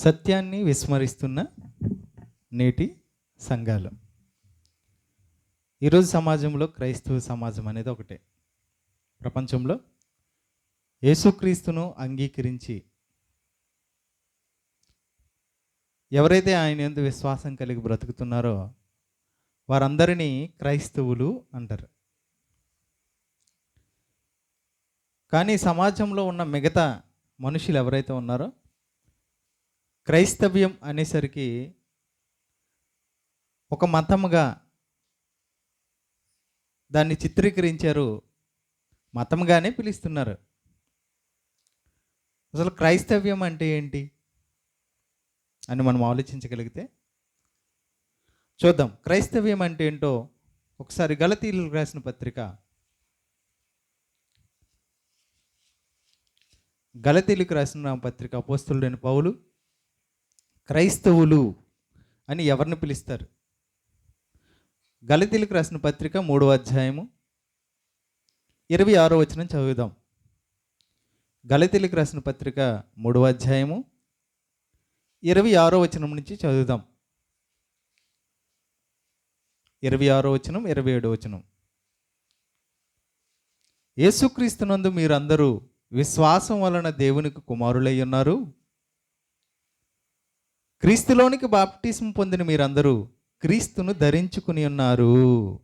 సత్యాన్ని విస్మరిస్తున్న నేటి సంఘాలు. ఈరోజు సమాజంలో క్రైస్తవ సమాజం అనేది ఒకటే. ప్రపంచంలో యేసుక్రీస్తును అంగీకరించి ఎవరైతే ఆయన ఎందు విశ్వాసం కలిగి బ్రతుకుతున్నారో వారందరినీ క్రైస్తవులు అంటారు. కానీ సమాజంలో ఉన్న మిగతా మనుషులు ఎవరైతే ఉన్నారో క్రైస్తవ్యం అనేసరికి ఒక మతముగా దాన్ని చిత్రీకరించారు మతంగానే పిలుస్తున్నారు. అసలు క్రైస్తవ్యం అంటే ఏంటి? అని మనం ఆలోచించగలిగితే చూద్దాం. క్రైస్తవ్యం అంటే ఏంటో ఒకసారి గలతీలు రాసిన పత్రిక. గలతీలకు రాసిన పత్రిక అపోస్తులుడైన పౌలు క్రైస్తవులు అని ఎవరిని పిలుస్తారు? గలితీలకు రాసిన పత్రిక మూడవ అధ్యాయము ఇరవై ఆరో వచనం చదువుదాం. గలితీలకు రాసిన పత్రిక మూడవ అధ్యాయము ఇరవై ఆరో వచనం నుంచి చదువుదాం. ఇరవై ఆరో వచనం ఇరవై ఏడో వచనం. యేసుక్రీస్తునందు మీరందరూ విశ్వాసం వలన దేవునికి కుమారులై ఉన్నారు. క్రీస్తులోనికి బాప్టిజం పొందిన మీరందరూ క్రీస్తును ధరించుకుని ఉన్నారు.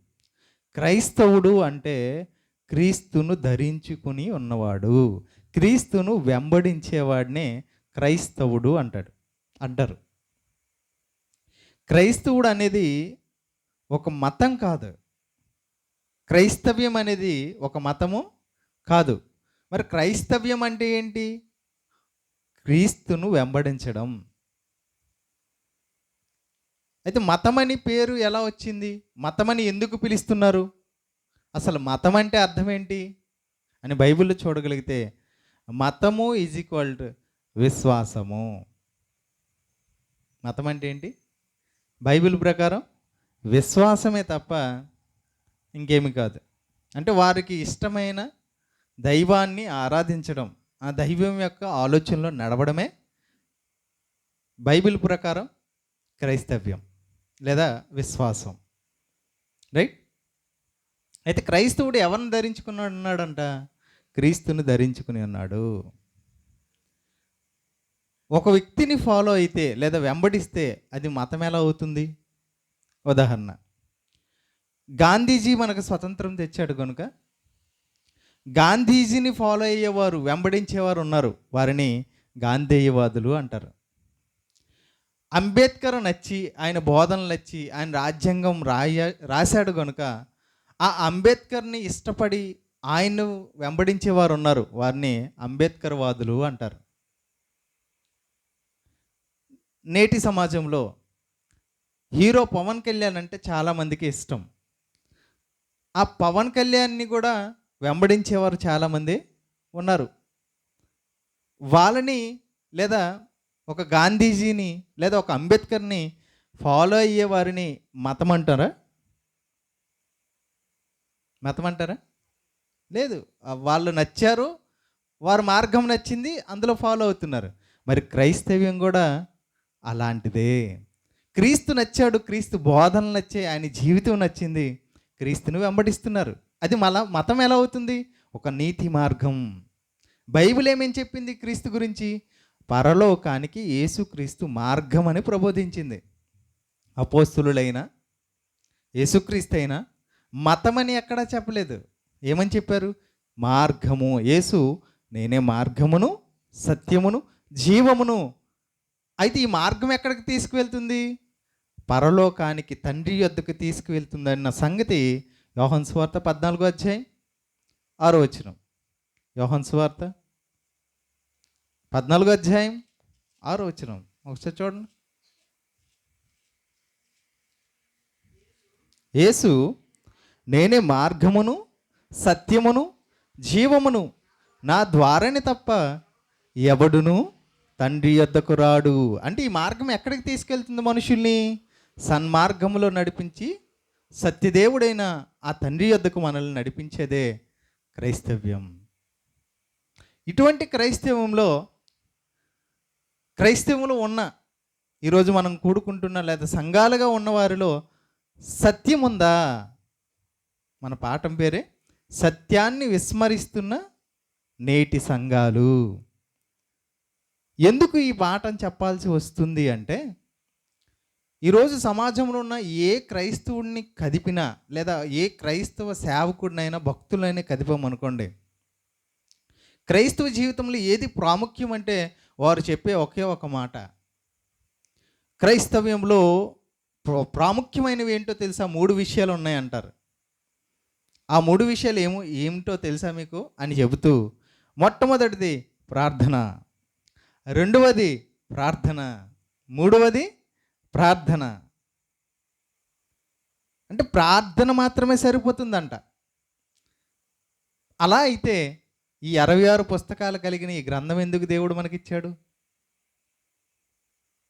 క్రైస్తవుడు అంటే క్రీస్తును ధరించుకుని ఉన్నవాడు. క్రీస్తును వెంబడించేవాడినే క్రైస్తవుడు అంటాడు అంటారు. క్రైస్తవుడు అనేది ఒక మతం కాదు. క్రైస్తవ్యం అనేది ఒక మతము కాదు. మరి క్రైస్తవ్యం అంటే ఏంటి? క్రీస్తును వెంబడించడం. అయితే మతం అని పేరు ఎలా వచ్చింది? మతం అని ఎందుకు పిలుస్తున్నారు? అసలు మతం అంటే అర్థం ఏంటి? అని బైబిల్లో చూడగలిగితే మతము ఈజ్ ఈక్వల్ టు విశ్వాసము. మతం అంటే ఏంటి? బైబిల్ ప్రకారం విశ్వాసమే తప్ప ఇంకేమి కాదు. అంటే వారికి ఇష్టమైన దైవాన్ని ఆరాధించడం ఆ దైవం యొక్క ఆలోచనలో నడవడమే బైబిల్ ప్రకారం క్రైస్తవ్యం. లేదా విశ్వాసం. రైట్ అయితే క్రైస్తవుడు ఎవరిని ధరించుకున్నాడు అన్నాడంట? క్రీస్తుని ధరించుకుని ఉన్నాడు. ఒక వ్యక్తిని ఫాలో అయితే లేదా వెంబడిస్తే అది మతం ఎలా అవుతుంది? ఉదాహరణ. గాంధీజీ మనకు స్వతంత్రం తెచ్చాడు కనుక గాంధీజీని ఫాలో అయ్యేవారు వెంబడించేవారు ఉన్నారు. వారిని గాంధేయవాదులు అంటారు. అంబేద్కర్ నచ్చి ఆయన బోధనలు నచ్చి ఆయన రాజ్యాంగం రాయ రాశాడు కనుక ఆ అంబేద్కర్ని ఇష్టపడి ఆయన వెంబడించేవారు ఉన్నారు. వారిని అంబేద్కర్ వాదులు అంటారు. నేటి సమాజంలో హీరో పవన్ కళ్యాణ్ అంటే చాలామందికి ఇష్టం. ఆ పవన్ కళ్యాణ్ని కూడా వెంబడించేవారు చాలామంది ఉన్నారు. వాళ్ళని లేదా ఒక గాంధీజీని లేదా ఒక అంబేద్కర్ని ఫాలో అయ్యే వారిని మతం అంటారా మతం అంటారా లేదు వాళ్ళు నచ్చారు వారి మార్గం నచ్చింది అందులో ఫాలో అవుతున్నారు. మరి క్రైస్తవ్యం కూడా అలాంటిదే. క్రీస్తు నచ్చాడు క్రీస్తు బోధనలు నచ్చాయి ఆయన జీవితం నచ్చింది క్రీస్తుని వెంబడిస్తున్నారు. అది మళ్ళా మతం ఎలా అవుతుంది? ఒక నీతి మార్గం. బైబిల్ ఏమేం చెప్పింది క్రీస్తు గురించి? పరలోకానికి యేసుక్రీస్తు మార్గం అని ప్రబోధించింది. అపోస్తులైనా యేసుక్రీస్తు అయినా మతమని ఎక్కడా చెప్పలేదు. ఏమని చెప్పారు? మార్గము. యేసు నేనే మార్గమును సత్యమును జీవమును. అయితే ఈ మార్గం ఎక్కడికి తీసుకువెళ్తుంది? పరలోకానికి తండ్రి యొద్దకు తీసుకువెళ్తుంది అన్న సంగతి యోహన్ స్వార్త పద్నాలుగో అధ్యాయం ఆరో వచ్చిన యోహన్ స్వార్త పద్నాలుగో అధ్యాయం ఆరో వచ్చిన ఒకసారి చూడండి. యేసు నేనే మార్గమును సత్యమును జీవమును నా ద్వారానే తప్ప ఎవడును తండ్రి యొద్దకు రాడు. అంటే ఈ మార్గం ఎక్కడికి తీసుకెళ్తుంది మనుషుల్ని? సన్మార్గములో నడిపించి సత్యదేవుడైన ఆ తండ్రి యొద్దకు మనల్ని నడిపించేదే క్రైస్తవ్యం. ఇటువంటి క్రైస్తవంలో క్రైస్తవులు ఉన్న ఈరోజు మనం కూడుకుంటున్న లేదా సంఘాలుగా ఉన్న వారిలో సత్యం ఉందా? మన పాఠం పేరే సత్యాన్ని విస్మరిస్తున్న నేటి సంఘాలు. ఎందుకు ఈ పాఠం చెప్పాల్సి వస్తుంది అంటే ఈరోజు సమాజంలో ఉన్న ఏ క్రైస్తవుడిని కదిపినా లేదా ఏ క్రైస్తవ సేవకుడినైనా భక్తులైనా కదిపామనుకోండి క్రైస్తవ జీవితంలో ఏది ప్రాముఖ్యం అంటే వారు చెప్పే ఒకే ఒక మాట. క్రైస్తవ్యంలో ప్ర- ప్రాముఖ్యమైనవి ఏంటో తెలుసా? మూడు విషయాలు ఉన్నాయంటారు. ఆ మూడు విషయాలు ఏమో ఏమిటో తెలుసా మీకు? అని చెబుతూ మొట్టమొదటిది ప్రార్థన. రెండవది ప్రార్థన. మూడవది ప్రార్థన. అంటే ప్రార్థన మాత్రమే సరిపోతుందంట. అలా అయితే ఈ అరవై ఆరు పుస్తకాలు కలిగిన ఈ గ్రంథం ఎందుకు దేవుడు మనకిచ్చాడు?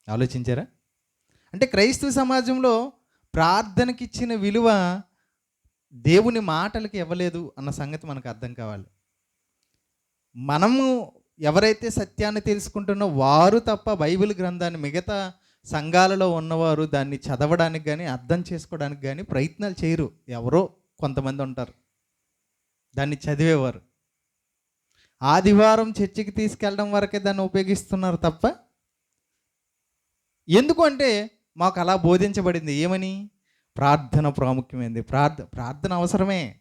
ఆలోచించారా? అంటే క్రైస్తవ సమాజంలో ప్రార్థనకి ఇచ్చిన విలువ దేవుని మాటలకి ఇవ్వలేదు అన్న సంగతి మనకు అర్థం కావాలి. మనము ఎవరైతే సత్యాన్ని తెలుసుకుంటున్నో వారు తప్ప బైబిల్ గ్రంథాన్ని మిగతా సంఘాలలో ఉన్నవారు దాన్ని చదవడానికి కానీ అర్థం చేసుకోవడానికి కానీ ప్రయత్నాలు చేయరు. ఎవరో కొంతమంది ఉంటారు. దాన్ని చదివేవారు. ఆదివారం చర్చికి తీసుకెళ్ళడం వరకే దాన్ని ఉపయోగిస్తున్నారు తప్ప? ఎందుకు అంటే మాకు అలా బోధించబడింది. ఏమని? ప్రార్థన ప్రాముఖ్యమైనది ప్రార్థ ప్రార్థన అవసరమే.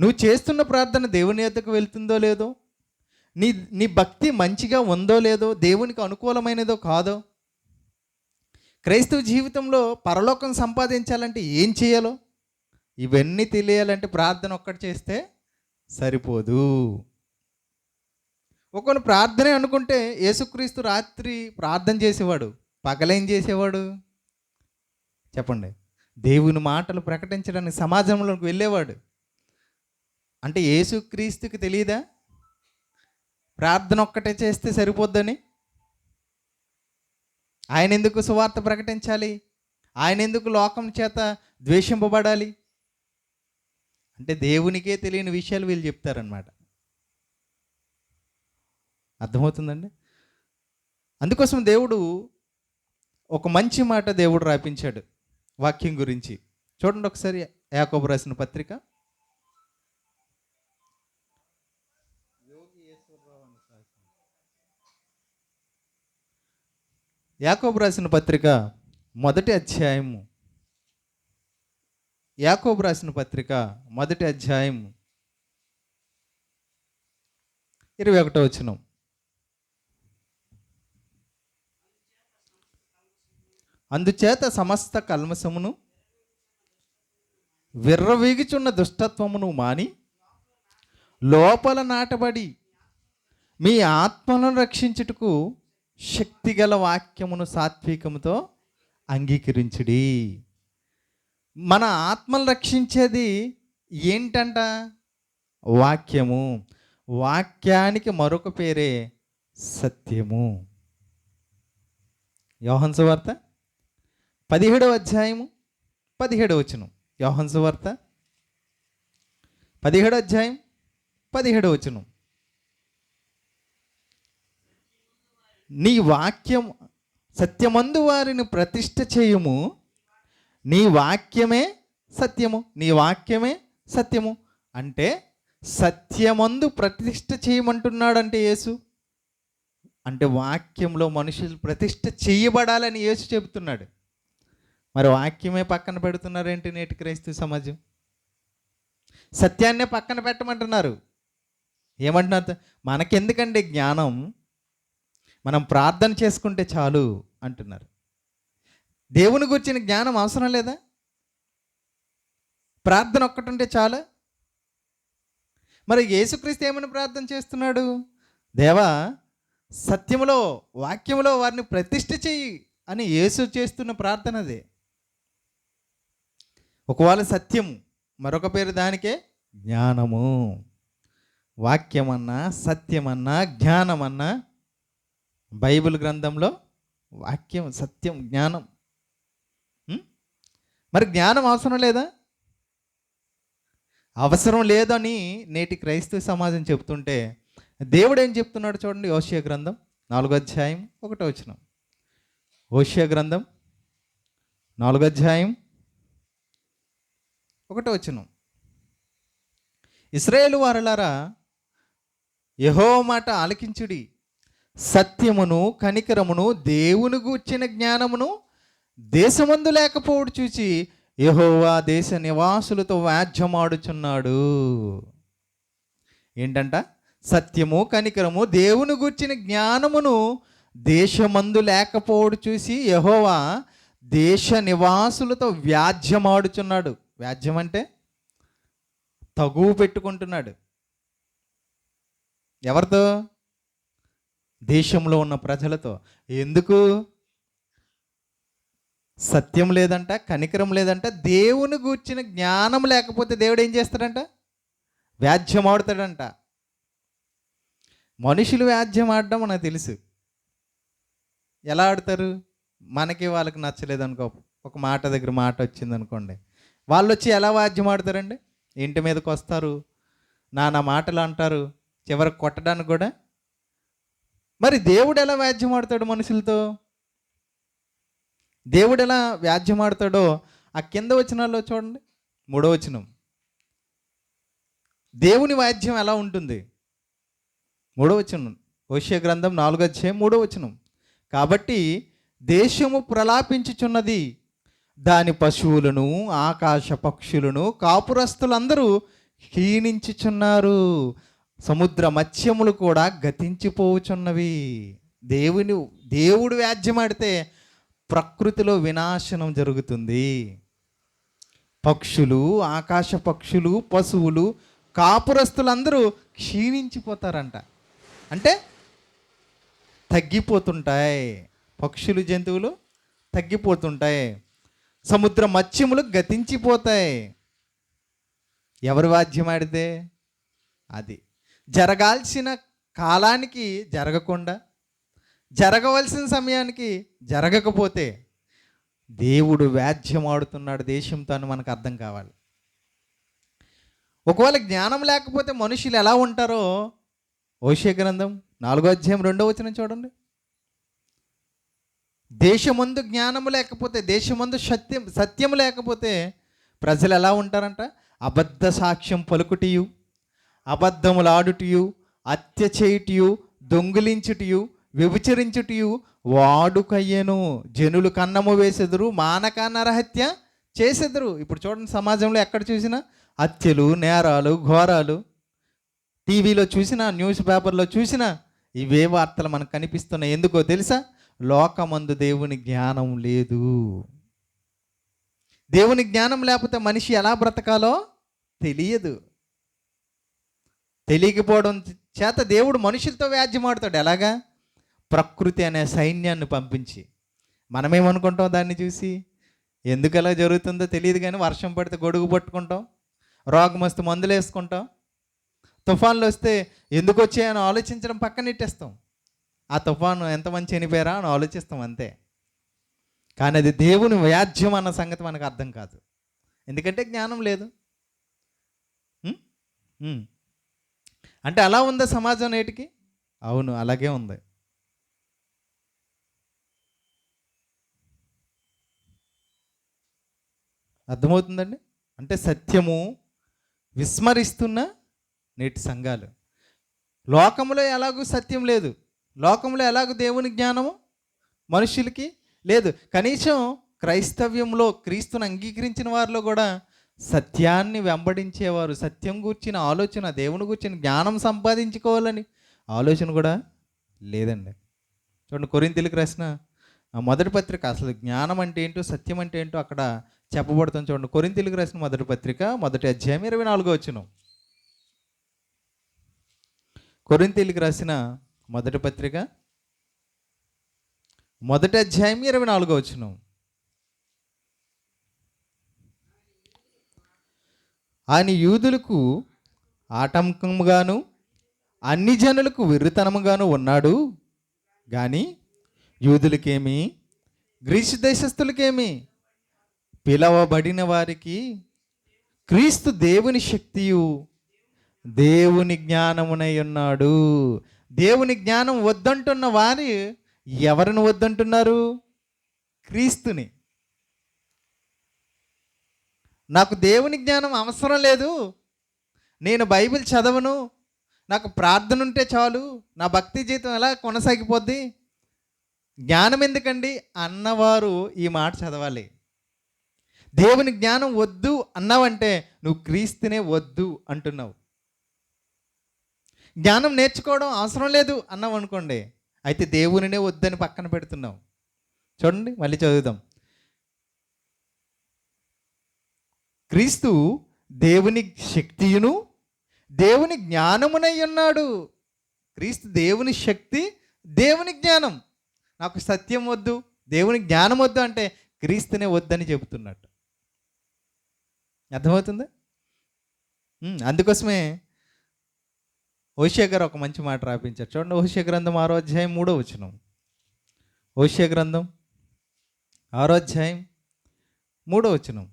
నువ్వు చేస్తున్న ప్రార్థన దేవుని యొద్దకు వెళ్తుందో లేదో? నీ నీ భక్తి మంచిగా ఉందో లేదో? దేవునికి అనుకూలమైనదో కాదో? క్రైస్తవ జీవితంలో పరలోకం సంపాదించాలంటే ఏం చేయాలో? ఇవన్నీ తెలియాలంటే ప్రార్థన ఒక్కటి చేస్తే సరిపోదు. ఒకను ప్రార్థనే అనుకుంటే యేసుక్రీస్తు రాత్రి ప్రార్థన చేసేవాడు పగలేం చేసేవాడు? చెప్పండి. దేవుని మాటలు ప్రకటించడానికి సమాజంలోకి వెళ్ళేవాడు. అంటే యేసుక్రీస్తుకి తెలియదా ప్రార్థన ఒక్కటే చేస్తే సరిపోద్దని? ఆయన ఎందుకు సువార్త ప్రకటించాలి? ఆయన ఎందుకు లోకం చేత ద్వేషింపబడాలి? అంటే దేవునికే తెలియని విషయాలు వీళ్ళు చెప్తారనమాట అర్థమవుతుందండి? అందుకోసం దేవుడు ఒక మంచి మాట దేవుడు రాపించాడు వాక్యం గురించి. చూడండి ఒకసారి యాకోబు రాసిన పత్రిక. యాకోబు రాసిన పత్రిక మొదటి అధ్యాయము. యాకోబు రాసిన పత్రిక మొదటి అధ్యాయం ఇరవై ఒకటో వచనం. అందుచేత సమస్త కల్మసమును విర్రవీగుచున్న దుష్టత్వమును మాని లోపల నాటబడి మీ ఆత్మలను రక్షించుటకు శక్తిగల వాక్యమును సాత్వికముతో అంగీకరించుడి. మన ఆత్మలు రక్షించేది ఏంటంట? వాక్యము. వాక్యానికి మరొక పేరే సత్యము. యోహన్ వార్త పదిహేడవ అధ్యాయము పదిహేడవ వచనం. యోహన్ వార్త పదిహేడవ అధ్యాయం పదిహేడవ వచనం. నీ వాక్యం సత్యమందు వారిని ప్రతిష్ట చేయుము నీ వాక్యమే సత్యము నీ వాక్యమే సత్యము అంటే సత్యమందు ప్రతిష్ట చేయమంటున్నాడంటే యేసు. అంటే వాక్యంలో మనుషులు ప్రతిష్ట చేయబడాలని యేసు చెబుతున్నాడు. మరి వాక్యమే పక్కన పెడుతున్నారేంటి నేటి క్రైస్తవ సమాజం? సత్యాన్నే పక్కన పెట్టమంటున్నారు. ఏమంటున్నారు? మనకెందుకండి జ్ఞానం? మనం ప్రార్థన చేసుకుంటే చాలు అంటున్నారు. దేవుని గురించిన జ్ఞానం అవసరం లేదా? ప్రార్థన ఒక్కటుంటే చాలా. మరి యేసుక్రీస్తు ఏమని ప్రార్థన చేస్తున్నాడు? దేవా సత్యములో వాక్యములో వారిని ప్రతిష్ఠ చెయ్యి అని యేసు చేస్తున్న ప్రార్థన అదే. ఒకవేళ సత్యం మరొక పేరు దానికే జ్ఞానము. వాక్యమన్నా సత్యమన్నా జ్ఞానమన్నా బైబిల్ గ్రంథంలో వాక్యం సత్యం జ్ఞానం మరి జ్ఞానం అవసరం లేదా? అవసరం లేదని నేటి క్రైస్తవ సమాజం చెప్తుంటే దేవుడు ఏం చెప్తున్నాడు చూడండి ఓషియ గ్రంథం నాలుగో అధ్యాయం ఒకటో వచనం. ఓషియ గ్రంథం నాలుగో అధ్యాయం ఒకటో వచనం. ఇస్రాయేలు వారలారా యహో మాట ఆలకించుడి. సత్యమును కనికరమును దేవుని గూర్చిన జ్ఞానమును దేశమందు లేకపోవడు చూచి యహోవా దేశ నివాసులతో వ్యాజ్యమాడుచున్నాడు. ఏంటంట? సత్యము కనికరము దేవుని గూర్చిన జ్ఞానమును దేశమందు లేకపోవడు చూసి యహోవా దేశ నివాసులతో వ్యాజ్యమాడుచున్నాడు. వ్యాజ్యం అంటే తగువ పెట్టుకుంటున్నాడు. ఎవరితో? దేశంలో ఉన్న ప్రజలతో. ఎందుకు? సత్యం లేదంట కనికరం లేదంట దేవుని గూర్చిన జ్ఞానం లేకపోతే దేవుడు ఏం చేస్తాడంట? వ్యాధ్యం ఆడుతాడంట. మనుషులు వ్యాధ్యం ఆడడం మనకు తెలుసు. ఎలా ఆడతారు? మనకి వాళ్ళకి నచ్చలేదు అనుకో ఒక మాట దగ్గర మాట వచ్చింది అనుకోండి వాళ్ళు వచ్చి ఎలా వాద్యం ఆడతారండి? ఇంటి మీదకి వస్తారు నానా మాటలు అంటారు చివరికి కొట్టడానికి కూడా. మరి దేవుడు ఎలా వాద్యం ఆడతాడు మనుషులతో? దేవుడు ఎలా వ్యాధ్యమాడతాడో ఆడతాడో ఆ కింద వచనాల్లో చూడండి. మూడో వచనం. దేవుని వాద్యం ఎలా ఉంటుంది? మూడో వచనం. ఓషియ గ్రంథం నాలుగో అధ్యాయం మూడో వచనం. కాబట్టి దేశము ప్రలాపించుచున్నది. దాని పశువులను ఆకాశ పక్షులను కాపురస్తులందరూ క్షీణించుచున్నారు సముద్ర మత్స్యములు కూడా గతించిపోవుచున్నవి దేవుని దేవుడు వ్యాధ్యమాడితే ప్రకృతిలో వినాశనం జరుగుతుంది. పక్షులు ఆకాశ పక్షులు పశువులు కాపురస్తులందరూ క్షీణించిపోతారంట. అంటే తగ్గిపోతుంటాయి. పక్షులు జంతువులు తగ్గిపోతుంటాయి. సముద్ర మత్స్యములు గతించిపోతాయి. ఎవరు వాద్యం ఆడితే? అది. జరగాల్సిన కాలానికి జరగకుండా జరగవలసిన సమయానికి జరగకపోతే దేవుడు వ్యాధ్యం ఆడుతున్నాడు దేశంతో అని మనకు అర్థం కావాలి. ఒకవేళ జ్ఞానం లేకపోతే మనుషులు ఎలా ఉంటారో ఓషే గ్రంథం నాలుగో అధ్యాయం రెండో వచ్చిన చూడండి. దేశమందు జ్ఞానము లేకపోతే దేశమందు సత్యం సత్యం లేకపోతే ప్రజలు ఎలా ఉంటారంట? అబద్ధ సాక్ష్యం పలుకుటియు అబద్ధములాడుటియు హత్య చేయుటియు దొంగిలించుటియు వ్యభిచరించుటియు వాడుకయ్యను. జనులు కన్నము వేసెదరు మానక నరహత్య చేసెదరు. ఇప్పుడు చూడండి సమాజంలో ఎక్కడ చూసినా హత్యలు నేరాలు ఘోరాలు. టీవీలో చూసినా న్యూస్ పేపర్లో చూసినా ఇవే వార్తలు మనకు కనిపిస్తున్నాయి. ఎందుకో తెలుసా? లోకమందు దేవుని జ్ఞానం లేదు. దేవుని జ్ఞానం లేకపోతే మనిషి ఎలా బ్రతకాలో తెలియదు. తెలియకపోవడం చేత దేవుడు మనుషులతో వ్యాజ్యమాడుతాడు. ఎలాగా? ప్రకృతి అనే సైన్యాన్ని పంపించి మనమేమనుకుంటాం దాన్ని చూసి? ఎందుకు జరుగుతుందో తెలియదు కానీ వర్షం పడితే గొడుగు పట్టుకుంటాం రోగం వస్తే మందులు వేసుకుంటాం తుఫాన్లు వస్తే ఎందుకు వచ్చాయని ఆలోచించడం పక్కన నెట్టేస్తాం. ఆ తుఫాను ఎంత మంచి చనిపోయారా అని ఆలోచిస్తాం అంతే. కానీ అది దేవుని వ్యాజ్యం అన్న సంగతి మనకు అర్థం కాదు. ఎందుకంటే జ్ఞానం లేదు. అంటే అలా ఉందా సమాజం నేటికి? అవును అలాగే ఉంది. అర్థమవుతుందండి? అంటే సత్యము విస్మరిస్తున్న నేటి సంఘాలు. లోకంలో ఎలాగూ సత్యం లేదు. లోకంలో ఎలాగూ దేవుని జ్ఞానము మనుషులకి లేదు. కనీసం క్రైస్తవ్యంలో క్రీస్తుని అంగీకరించిన వారిలో కూడా సత్యాన్ని వెంబడించేవారు సత్యం గూర్చిన ఆలోచన దేవుని గూర్చిన జ్ఞానం సంపాదించుకోవాలని ఆలోచన కూడా లేదండి. చూడండి కొరింతలకు రాసిన ఆ మొదటి పత్రిక అసలు జ్ఞానం అంటే ఏంటో సత్యం అంటే ఏంటో అక్కడ చెప్పబడుతుంది చూడండి. కొరింతలకు రాసిన మొదటి పత్రిక మొదటి అధ్యాయం ఇరవై నాలుగో వచ్చిన కొరింతలకు రాసిన మొదటి పత్రిక మొదటి అధ్యాయం ఇరవై నాలుగో వచ్చిన ఆయన యూదులకు ఆటంకముగాను అన్ని జనులకు వెర్రితనముగాను ఉన్నాడు. కానీ యూదులకేమి గ్రీసు దేశస్థులకేమి పిలవబడిన వారికి క్రీస్తు దేవుని శక్తియు దేవుని జ్ఞానమునై ఉన్నాడు. దేవుని జ్ఞానం వద్దంటున్న వారి ఎవరిని వద్దంటున్నారు? క్రీస్తుని. నాకు దేవుని జ్ఞానం అవసరం లేదు. నేను బైబిల్ చదవను. నాకు ప్రార్థన ఉంటే చాలు. నా భక్తి జీవితం ఎలా కొనసాగిపోద్ది? జ్ఞానం ఎందుకండి? అన్నవారు ఈ మాట చదవాలి. దేవుని జ్ఞానం వద్దు అన్నావంటే నువ్వు క్రీస్తునే వద్దు అంటున్నావు. జ్ఞానం నేర్చుకోవడం అవసరం లేదు అన్నావు అనుకోండి. అయితే దేవునినే వద్దని పక్కన పెడుతున్నావు. చూడండి మళ్ళీ చదువుదాం. క్రీస్తు దేవుని శక్తియును దేవుని జ్ఞానమునై ఉన్నాడు. క్రీస్తు దేవుని శక్తి దేవుని జ్ఞానం. నాకు సత్యం వద్దు దేవుని జ్ఞానం వద్దు అంటే క్రీస్తునే వద్దని చెబుతున్నట్టు. అర్థమవుతుంది? అందుకోసమే ఓషియా ఒక మంచి మాట రాపించారు. చూడండి ఓషే గ్రంథం ఆరో అధ్యాయం మూడో వచనం. ఓషే గ్రంథం ఆరో అధ్యాయం మూడో వచనం.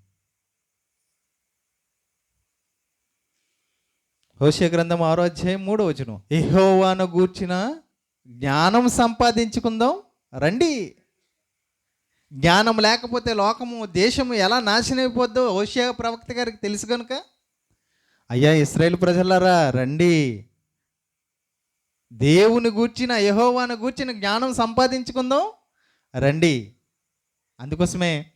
హోషే గ్రంథం ఆరో అధ్యాయం మూడో వచనం. ఇహోవాను గూర్చిన జ్ఞానం సంపాదించుకుందాం రండి. జ్ఞానం లేకపోతే లోకము దేశము ఎలా నాశనం అయిపోద్దో హోషియా ప్రవక్త గారికి తెలుసు కనుక అయ్యా ఇస్రాయేల్ ప్రజలారా రండి. దేవుని గూర్చిన యహోవాను గూర్చిన జ్ఞానం సంపాదించుకుందాం. రండి. అందుకోసమే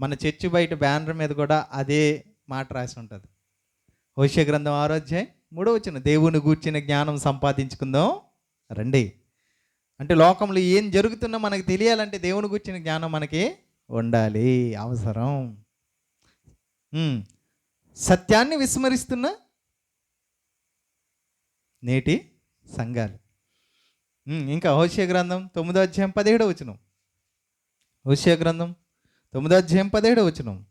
మన చర్చి బయట బ్యానర్ మీద కూడా అదే మాట రాసి ఉంటుంది. హోషే గ్రంథం ఆరోధ్యాయం మూడో వచ్చిన దేవుని గూర్చిన జ్ఞానం సంపాదించుకుందాం. రండి. అంటే లోకంలో ఏం జరుగుతుందో మనకు తెలియాలంటే దేవుని గురించిన జ్ఞానం మనకి ఉండాలి. అవసరం. సత్యాన్ని విస్మరిస్తున్న నేటి సంఘాలు. ఇంకా హోషే గ్రంథం తొమ్మిదో అధ్యాయం పదిహేడో వచనం. హోషే గ్రంథం తొమ్మిదో అధ్యాయం పదిహేడో వచనం.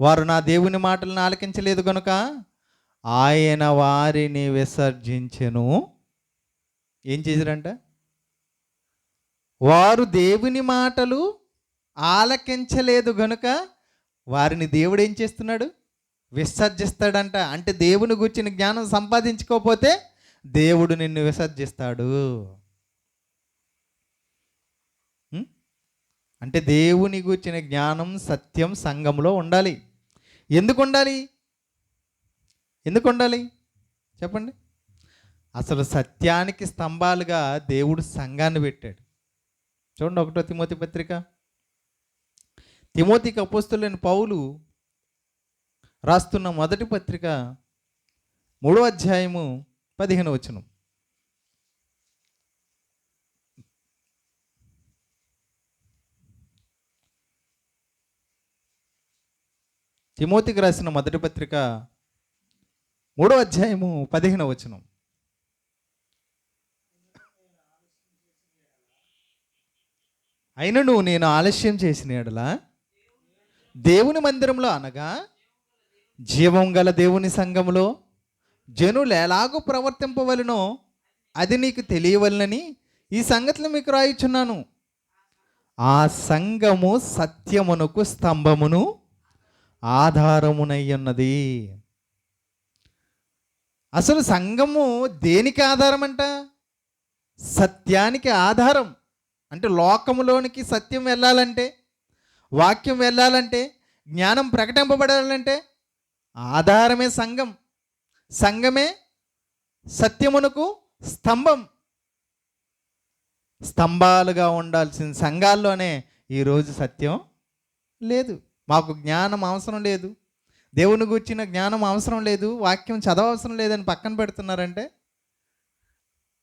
వారు నా దేవుని మాటలను ఆలకించలేదు కనుక ఆయన వారిని విసర్జించెను. ఏం చేశారంట? వారు దేవుని మాటలు ఆలకించలేదు గనుక వారిని దేవుడు ఏం చేస్తున్నాడు? విసర్జిస్తాడంట. అంటే దేవుని గుర్చిన జ్ఞానం సంపాదించుకోకపోతే దేవుడు నిన్ను విసర్జిస్తాడు. అంటే దేవుని గుర్చిన జ్ఞానం సత్యం సంఘంలో ఉండాలి. ఎందుకు ఉండాలి? ఎందుకు ఉండాలి? చెప్పండి. అసలు సత్యానికి స్తంభాలుగా దేవుడు సంఘాన్ని పెట్టాడు. చూడండి ఒకటో తిమోతి పత్రిక. తిమోతికి అపోస్తులైన పౌలు రాస్తున్న మొదటి పత్రిక మూడో అధ్యాయము పదిహేను వచనం. తిమోతికి రాసిన మొదటి పత్రిక మూడో అధ్యాయము పదిహేను వచనం. అయినను నేను ఆలస్యం చేసిన ఎడలా దేవుని మందిరంలో అనగా జీవం గల దేవుని సంఘములో జనులు ఎలాగో ప్రవర్తింపవలనో అది నీకు తెలియవలనని ఈ సంగతులు మీకు రాయిచున్నాను. ఆ సంఘము సత్యమునకు స్తంభమును ఆధారమునై ఉన్నది అసలు సంఘము దేనికి ఆధారం అంట సత్యానికి ఆధారం. అంటే లోకములోనికి సత్యం వెళ్ళాలంటే వాక్యం వెళ్ళాలంటే జ్ఞానం ప్రకటింపబడాలంటే ఆధారమే సంఘం. సంఘమే సత్యమునకు స్తంభం. స్తంభాలుగా ఉండాల్సిన సంఘాల్లోనే ఈరోజు సత్యం లేదు. మాకు జ్ఞానం అవసరం లేదు. దేవుని గుర్చిన జ్ఞానం అవసరం లేదు. వాక్యం చదవవసరం లేదని పక్కన పెడుతున్నారంటే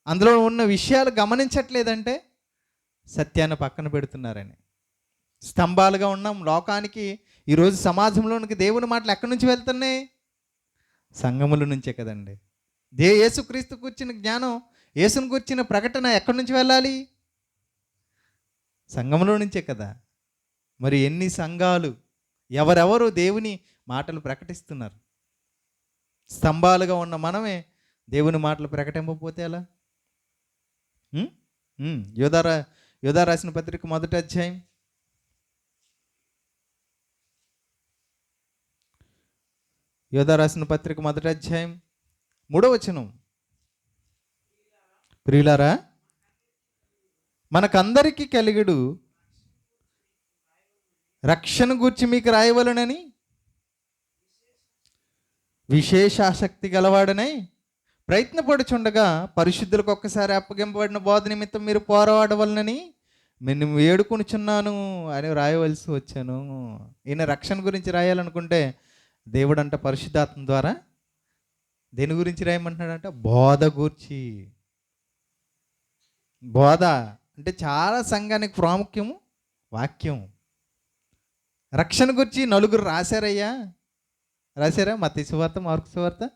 అందులో ఉన్న విషయాలు గమనించట్లేదంటే సత్యాన్ని పక్కన పెడుతున్నారని. స్తంభాలుగా ఉన్నాం. లోకానికి ఈరోజు సమాజంలోనికి దేవుని మాటలు ఎక్కడి నుంచి వెళ్తున్నాయి? సంగముల నుంచే కదండి. దే యేసుక్రీస్తు కూర్చిన జ్ఞానం యేసుని కూర్చిన ప్రకటన ఎక్కడి నుంచి వెళ్ళాలి? సంఘములో నుంచే కదా. మరి ఎన్ని సంఘాలు ఎవరెవరు దేవుని మాటలు ప్రకటిస్తున్నారు? స్తంభాలుగా ఉన్న మనమే దేవుని మాటలు ప్రకటింపకపోతే ఎలా? యోధారా యోధా రాసిన పత్రిక మొదటి అధ్యాయం. యోధా రాసిన పత్రిక మొదటి అధ్యాయం. మూడవ వచనం. ప్రియులారా మనకందరికీ కలిగడు రక్షణ గూర్చి మీకు రాయవలనని విశేష ఆసక్తి గలవాడనై ప్రయత్నపడుచుండగా పరిశుద్ధులకు ఒక్కసారి అప్పగింపబడిన బోధ నిమిత్తం మీరు పోరాడవలనని నేను వేడుకొనిచున్నాను అని రాయవలసి వచ్చాను. ఈయన రక్షణ గురించి రాయాలనుకుంటే దేవుడు అంట పరిశుద్ధాత్మ ద్వారా దేని గురించి రాయమంటున్నాడంట? బోధ గూర్చి. బోధ అంటే చాలా సంఘానికి ప్రాముఖ్యము వాక్యం రక్షణ గురించి నలుగురు రాశారయ్యా? రాశారా? మత సువార్త మార్కు సువార్త?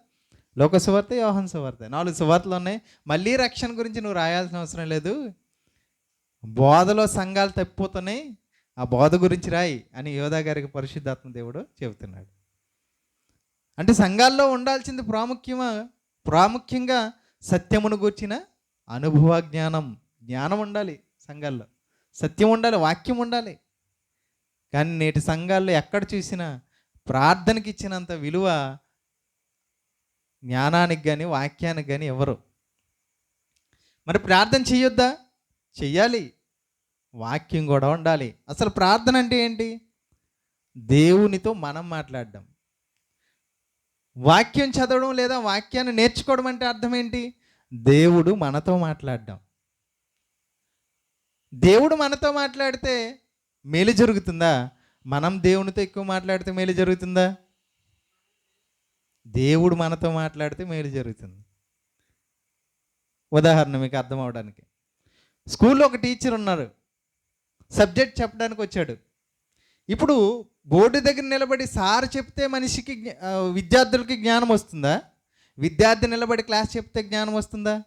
లోక సువార్త యోహన్ సువార్త. నాలుగు సువార్తలు ఉన్నాయి. మళ్ళీ రక్షణ గురించి నువ్వు రాయాల్సిన అవసరం లేదు. బోధలో సంఘాలు తప్పిపోతున్నాయి. ఆ బోధ గురించి రాయి అని యోధా గారికి పరిశుద్ధాత్మ దేవుడు చెబుతున్నాడు. అంటే సంఘాల్లో ఉండాల్సింది ప్రాముఖ్యమా? ప్రాముఖ్యంగా సత్యమును గూర్చిన అనుభవ జ్ఞానం. జ్ఞానం ఉండాలి సంఘాల్లో. సత్యం ఉండాలి వాక్యం ఉండాలి. కానీ నేటి సంఘాల్లో ఎక్కడ చూసినా ప్రార్థనకి ఇచ్చినంత విలువ జ్ఞానానికి కానీ వాక్యానికి కానీ ఎవరు? మరి ప్రార్థన చెయ్యొద్దా చెయ్యాలి. వాక్యం కూడా ఉండాలి. అసలు ప్రార్థన అంటే ఏంటి? దేవునితో మనం మాట్లాడడం. వాక్యం చదవడం లేదా వాక్యాన్ని నేర్చుకోవడం అంటే అర్థం ఏంటి? దేవుడు మనతో మాట్లాడడం. దేవుడు మనతో మాట్లాడితే మేలు జరుగుతుందా? మనం దేవునితో ఎక్కువ మాట్లాడితే మేలు జరుగుతుందా? దేవుడు మనతో మాట్లాడితే మేలు జరుగుతుంది. ఉదాహరణ మీకు అర్థం అవడానికి. స్కూల్లో ఒక టీచర్ ఉన్నారు. సబ్జెక్ట్ చెప్పడానికి వచ్చాడు. ఇప్పుడు బోర్డు దగ్గర నిలబడి సార్ చెప్తే మనిషికి విద్యార్థులకి జ్ఞానం వస్తుందా? విద్యార్థి నిలబడి క్లాస్ చెప్తే జ్ఞానం వస్తుందా?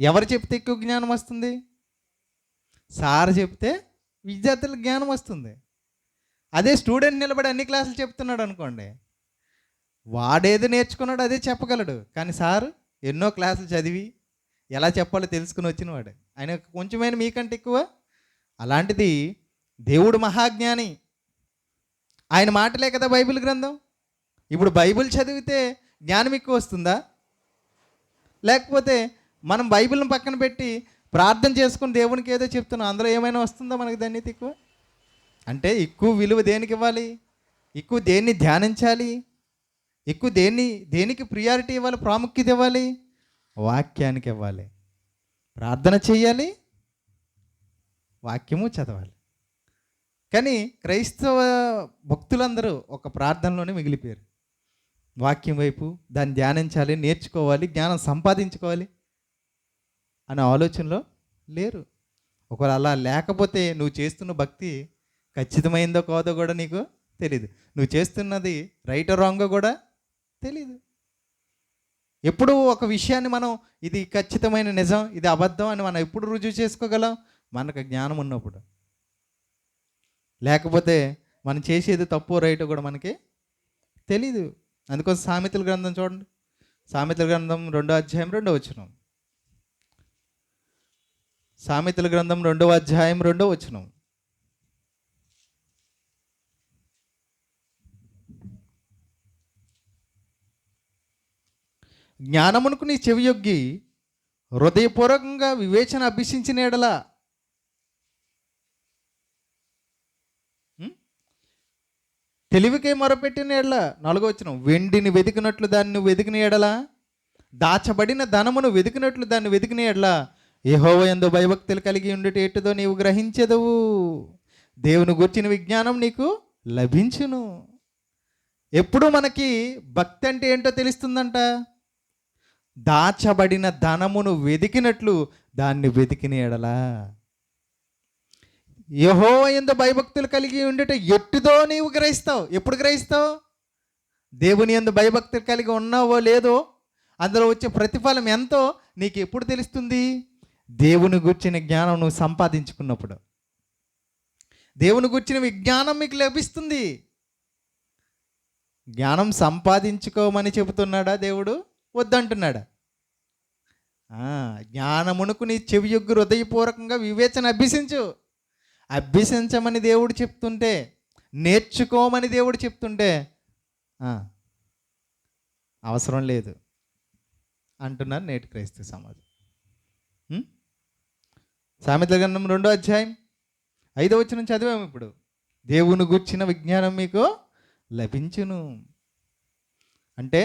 ఎవరు చెప్తే ఎక్కువ జ్ఞానం వస్తుంది? సార్ చెప్తే విద్యార్థులకు జ్ఞానం వస్తుంది. అదే స్టూడెంట్ నిలబడి అన్ని క్లాసులు చెప్తున్నాడు అనుకోండి. వాడేది నేర్చుకున్నాడు అదే చెప్పగలడు. కానీ సార్ ఎన్నో క్లాసులు చదివి ఎలా చెప్పాలో తెలుసుకుని వచ్చినవాడు ఆయన కొంచెమైన మీకంటే ఎక్కువ? అలాంటిది దేవుడు మహాజ్ఞాని. ఆయన మాటలే కదా బైబిల్ గ్రంథం? ఇప్పుడు బైబిల్ చదివితే జ్ఞానం ఎక్కువ వస్తుందా? లేకపోతే మనం బైబిల్ని పక్కన పెట్టి ప్రార్థన చేసుకుని దేవునికి ఏదో చెప్తున్నాం అందులో ఏమైనా వస్తుందా మనకి దాన్ని ఎక్కువ? అంటే ఎక్కువ విలువ దేనికి ఇవ్వాలి? ఎక్కువ దేన్ని ధ్యానించాలి? ఎక్కువ దేన్ని దేనికి ప్రియారిటీ ఇవ్వాలి? ప్రాముఖ్యత ఇవ్వాలి? వాక్యానికి ఇవ్వాలి. ప్రార్థన చేయాలి. వాక్యము చదవాలి. కానీ క్రైస్తవ భక్తులందరూ ఒక ప్రార్థనలోనే మిగిలిపోయారు. వాక్యం వైపు దాన్ని ధ్యానించాలి నేర్చుకోవాలి జ్ఞానం సంపాదించుకోవాలి అనే ఆలోచనలో లేరు. ఒకవేళ అలా లేకపోతే నువ్వు చేస్తున్న భక్తి ఖచ్చితమైందో కాదో కూడా నీకు తెలీదు. నువ్వు చేస్తున్నది రైట్ రాంగో కూడా తెలీదు. ఎప్పుడు ఒక విషయాన్ని మనం ఇది ఖచ్చితమైన నిజం ఇది అబద్ధం అని మనం ఎప్పుడు రుజువు చేసుకోగలం? మనకు జ్ఞానం ఉన్నప్పుడు. లేకపోతే మనం చేసేది తప్పు రైట్ కూడా మనకి తెలీదు. అందుకోసం సామెతల గ్రంథం చూడండి. సామెతల గ్రంథం రెండో అధ్యాయం రెండో వచనం. సామెతల గ్రంథం రెండవ అధ్యాయం రెండో వచనం. జ్ఞానమునకు నీ చెవియొగ్గి హృదయపూర్వకంగా వివేచన అభ్యసించిన ఎడలా. ఉం? తెలివికై మొరపెట్టిన ఎడల. నాలుగో వచ్చిన వెండిని వెతికినట్లు దాన్ని నువ్వు వెతికిన ఎడలా. దాచబడిన ధనమును వెతికినట్లు దాన్ని వెతికిన ఎడల. యెహోవా యందు భయభక్తులు కలిగి ఉండుట ఎట్టుదో నీవు గ్రహించదవు. దేవుని గుర్చిన విజ్ఞానం నీకు లభించును. ఎప్పుడు మనకి భక్తి అంటే ఏంటో తెలుస్తుందంట? దాచబడిన ధనమును వెతికినట్లు దాన్ని వెతికిన ఎడలా. యహో ఎందు భయభక్తులు కలిగి ఉండేట ఎట్టుదో నీవు గ్రహిస్తావు. ఎప్పుడు గ్రహిస్తావు? దేవుని ఎందు భయభక్తులు కలిగి ఉన్నావో లేదో అందులో వచ్చే ప్రతిఫలం ఎంతో నీకు ఎప్పుడు తెలుస్తుంది? దేవుని గుర్చిన జ్ఞానం నువ్వు సంపాదించుకున్నప్పుడు. దేవుని గుర్చిన విజ్ఞానం మీకు లభిస్తుంది. జ్ఞానం సంపాదించుకోమని చెబుతున్నాడా దేవుడు? వద్దంటున్నాడు. జ్ఞానమునకు నీ చెవి యొగ్గు హృదయపూర్వకంగా వివేచన అభ్యసించు. అభ్యసించమని దేవుడు చెప్తుంటే నేర్చుకోమని దేవుడు చెప్తుంటే అవసరం లేదు అంటున్నారు నేటి క్రైస్తవ సమాజం. సామెత సామెతల గ్రంథం రెండో అధ్యాయం ఐదో వచ్చిన చదివాము ఇప్పుడు. దేవుని గుర్చిన విజ్ఞానం మీకు లభించును. అంటే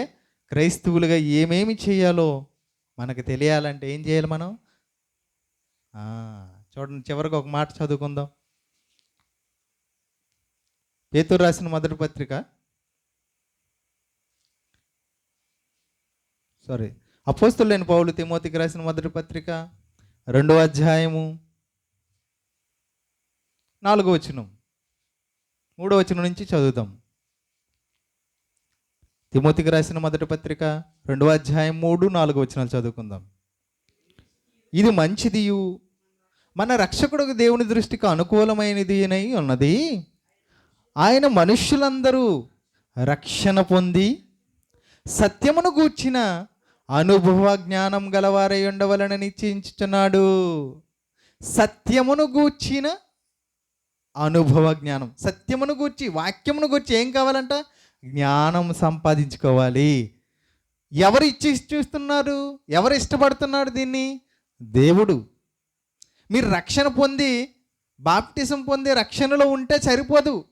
క్రైస్తవులుగా ఏమేమి చేయాలో మనకు తెలియాలంటే ఏం చేయాలి మనం? చూడండి చివరికి ఒక మాట చదువుకుందాం. పేతురు రాసిన మొదటి పత్రిక. సారీ అపోస్తులైన పౌలు తిమోతికి రాసిన మొదటి పత్రిక. రెండో అధ్యాయము. నాలుగో వచనం. మూడో వచనం నుంచి చదువుతాం తిమోతికి రాసిన మొదటి పత్రిక రెండవ అధ్యాయం మూడు నాలుగు వచనాలు చదువుకుందాం. ఇది మంచిదియు. మన రక్షకుడు దేవుని దృష్టికి అనుకూలమైనది అని ఉన్నది. ఆయన మనుష్యులందరూ రక్షణ పొంది సత్యమును గూర్చిన అనుభవ జ్ఞానం గలవారై ఉండవలని నిశ్చయించుచున్నాడు. సత్యమును గూర్చిన అనుభవ జ్ఞానం. సత్యమును గూర్చి వాక్యమును గూర్చి ఏం కావాలంట? జ్ఞానం సంపాదించుకోవాలి. ఎవరు ఇచ్చి చూస్తున్నారు? ఎవరు ఇష్టపడుతున్నారు దీన్ని? దేవుడు. మీరు రక్షణ పొంది బాప్టిజం పొంది రక్షణలో ఉంటే సరిపోదు.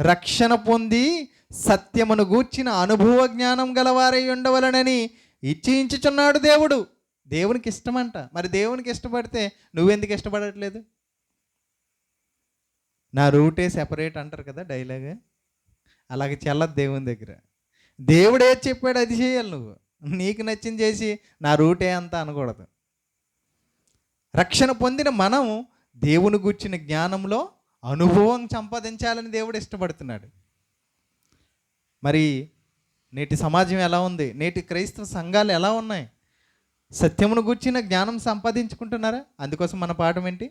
రక్షణ పొంది సత్యమును గూర్చిన అనుభవ జ్ఞానం గలవారై ఉండవలనని ఇచ్చించుచున్నాడు దేవుడు. దేవునికి ఇష్టమంట. మరి దేవునికి ఇష్టపడితే నువ్వెందుకు ఇష్టపడట్లేదు? నా రూటే సెపరేట్ అంటారు కదా డైలాగ్. అలాగే చెల్లదు దేవుని దగ్గర. దేవుడు ఏది చెప్పాడు అది చేయాలి నువ్వు. నీకు నచ్చింది చేసి నా రూటే అంత అనకూడదు. రక్షణ పొందిన మనం దేవుని గుర్చిన జ్ఞానంలో అనుభవం సంపాదించాలని దేవుడు ఇష్టపడుతున్నాడు. మరి నేటి సమాజం ఎలా ఉంది? నేటి క్రైస్తవ సంఘాలు ఎలా ఉన్నాయి? సత్యమును గుర్చిన జ్ఞానం సంపాదించుకుంటున్నారా? అందుకోసం మన పాఠం ఏంటి?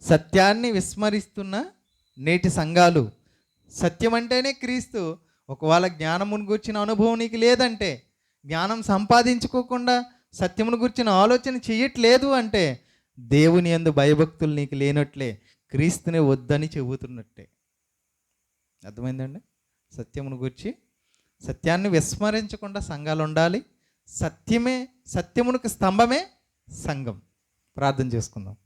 సత్యాన్ని విస్మరిస్తున్న నేటి సంఘాలు సత్యం అంటేనే క్రీస్తు. ఒకవేళ జ్ఞానమును గుర్చిన అనుభవం నీకు లేదంటే జ్ఞానం సంపాదించుకోకుండా సత్యమును గుర్చిన ఆలోచన చేయట్లేదు అంటే దేవుని యందు భయభక్తులు నీకు లేనట్లే క్రీస్తుని వద్దని చెబుతున్నట్టే. అర్థమైందండి? సత్యమును గుర్చి సత్యాన్ని విస్మరించకుండా సంఘాలు ఉండాలి. సత్యమే సత్యమునికి స్తంభమే సంఘం. ప్రార్థన చేసుకుందాం.